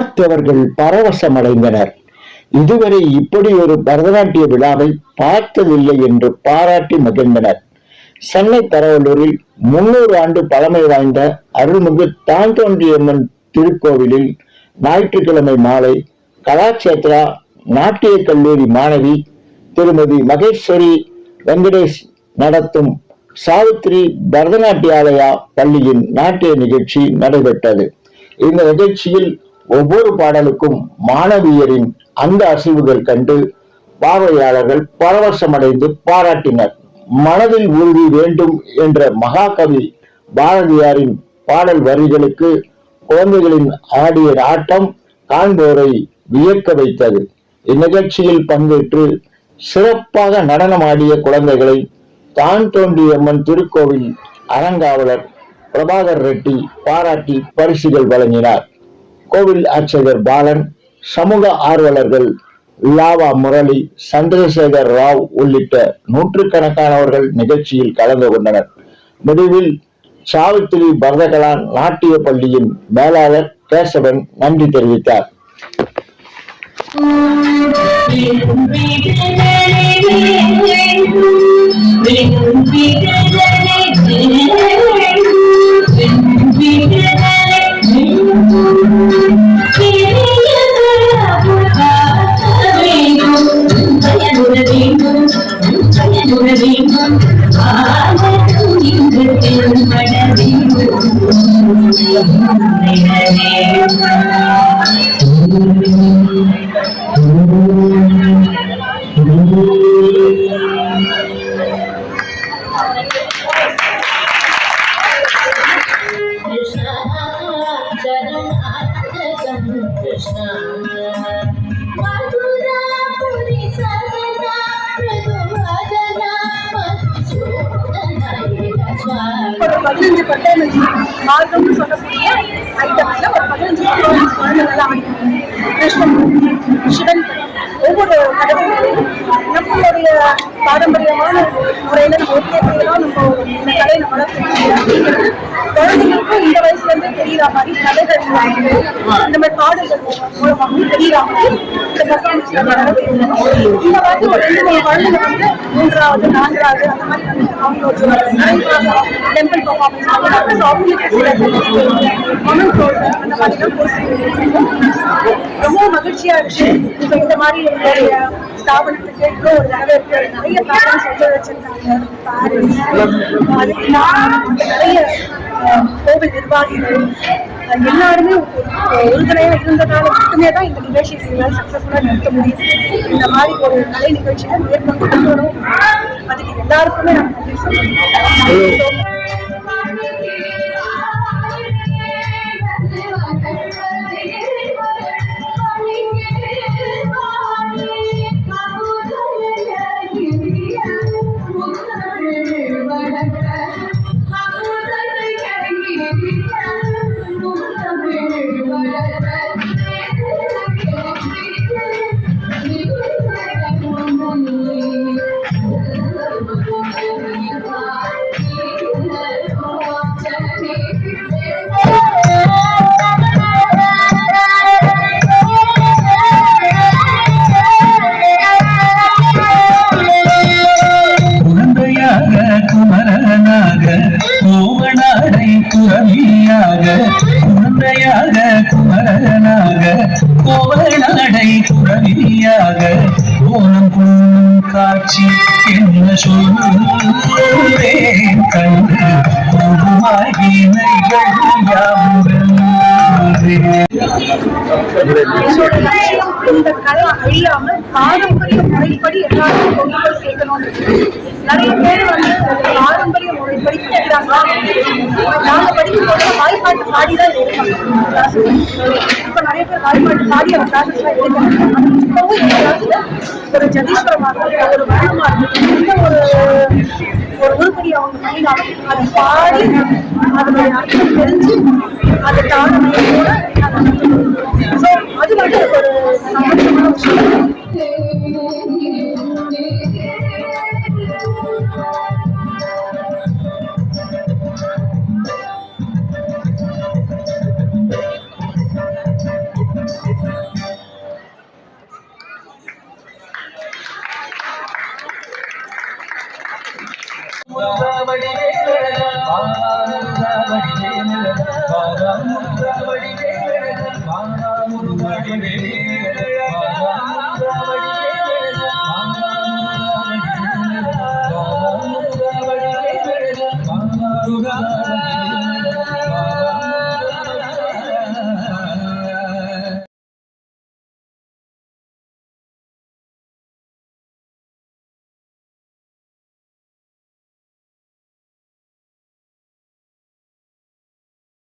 பார்த்தவர்கள் பரவசமடைந்தனர். இதுவரை இப்படி ஒரு பரதநாட்டிய விழாவை பார்த்ததில்லை என்று பாராட்டி மகிழ்ந்தனர். சென்னை பரவலூரில் முன்னூறு ஆண்டு பழமை வாய்ந்த அருள்மிகு தாந்தோன்றியம்மன் திருக்கோவிலில் ஞாயிற்றுக்கிழமை மாலை கலாட்சேத்ரா நாட்டிய கல்லூரி மாணவி திருமதி மகேஸ்வரி வெங்கடேஷ் நடத்தும் சாவித்ரி பரதநாட்டியாலயா பள்ளியின் நாட்டிய நிகழ்ச்சி நடைபெற்றது. இந்த நிகழ்ச்சியில் ஒவ்வொரு பாடலுக்கும் மாணவியரின் அந்த அசைவுகள் கண்டு பார்வையாளர்கள் பரவசமடைந்து பாராட்டினர். மனதில் உறுதி வேண்டும் என்ற மகாகவி பாரதியாரின் பாடல் வரிகளுக்கு குழந்தைகளின் ஆடிய ஆட்டம் காண்போரை வியக்க வைத்தது. இந்நிகழ்ச்சியில் பங்கேற்று சிறப்பாக நடனமாடிய குழந்தைகளை தான் தோன்றியம்மன் திருக்கோவில் அறங்காவலர் பிரபாகர் ரெட்டி பாராட்டி பரிசுகள் வழங்கினார். கோவில் ஆட்சியர் பாலன் சமூக ஆர்வலர்கள் லாவா முரளி சந்திரசேகர் ராவ் உள்ளிட்ட நூற்றுக்கணக்கானவர்கள் நிகழ்ச்சியில் கலந்து கொண்டனர். முடிவில் சாவித்திரி பரதகலா நாட்டிய பள்ளியின் மேலாளர் கேசவன் நன்றி தெரிவித்தார். Thank you. பதினஞ்சு பட்டேனஜி மார்க்கம்னு சொல்லக்கூடிய ஐட்டம்ல ஒரு பதினஞ்சு பதினஞ்சு குழந்தைகள்லாம் கிருஷ்ணன் கிருஷ்ணமூர்த்தி சிவன் ஒவ்வொரு கடவுளும் நம்மளுடைய பாரம்பரியமான முறையில நம்ம எப்படி நம்ம இந்த கலையை வளர்த்து அப்படிங்கிறது குழந்தைங்களுக்கும் இந்த வயசுல இருந்து தெரியற மாதிரி கதைகள் வந்து மூலமாகவும் இந்த இந்த மாதிரி ஒரு ரெண்டு மூணு குழந்தைங்க வந்து மூன்றாவது நான்காவது அந்த மாதிரி வந்து அவங்களோட டெம்பிள் பர்ஃபார்மன்ஸ் அவங்களுக்கு அந்த மாதிரிலாம் ரொம்ப மகிழ்ச்சியா இருக்கு. இப்போ இந்த மாதிரி எங்களுடைய ஸ்தாபனத்துக்கு இவ்வளோ ஒரு வரவேற்பு நிறைய பேரண்ட்ஸ் வந்து பேரண்ட்ஸ் நான் நிறைய கோவில் நிர்வாகிகள் எல்லாருமே உறுதுணையாக இருந்ததால மட்டுமே தான் இந்த நிகழ்ச்சியை எங்களால் சக்ஸஸ்ஃபுல்லாக நடத்த முடியும் இந்த மாதிரி ஒரு கலை நிகழ்ச்சியை மேற்கொண்டு கொண்டு அதுக்கு எல்லாருக்குமே நான் நன்றி சொல்லணும் குரவியாக குழந்தையாக குமரனாக கோவனாடை குரவியாக கோலம் கொள்ளும் காட்சி என்ன சொல்லுவேன் கண்டு கோபமாகி நைகள் என்னோட இந்த கலை அழியாம பாரம்பரிய முறைப்படி எல்லாருக்கும் கொண்டு போய் சேர்க்கணும் நிறைய பேர் வந்து பாரம்பரிய முறைப்படி படிக்கிறாங்க நாங்க படிக்கும் போது வாய்ப்பாட்டு பாடி தான் எடுப்பாங்க இப்ப நிறைய பேர் வாய்ப்பாட்டு பாடி அந்த கிளாஸஸ் எல்லாம் எடுக்கிறாங்க ஆனா இப்பவும் ஒரு ஜதீஸ்வரமா இருக்கட்டும் ஒரு வண்ணமா இருக்கட்டும் இந்த ஒரு ஒரு உருப்படி அவங்க பண்ணினாலும் அதை பாடி அதனுடைய அர்த்தம் தெரிஞ்சு அதை தாழ்மையோட ஸோ அது மட்டும் ஒரு சந்தோஷமான விஷயம். வடிவேலழகா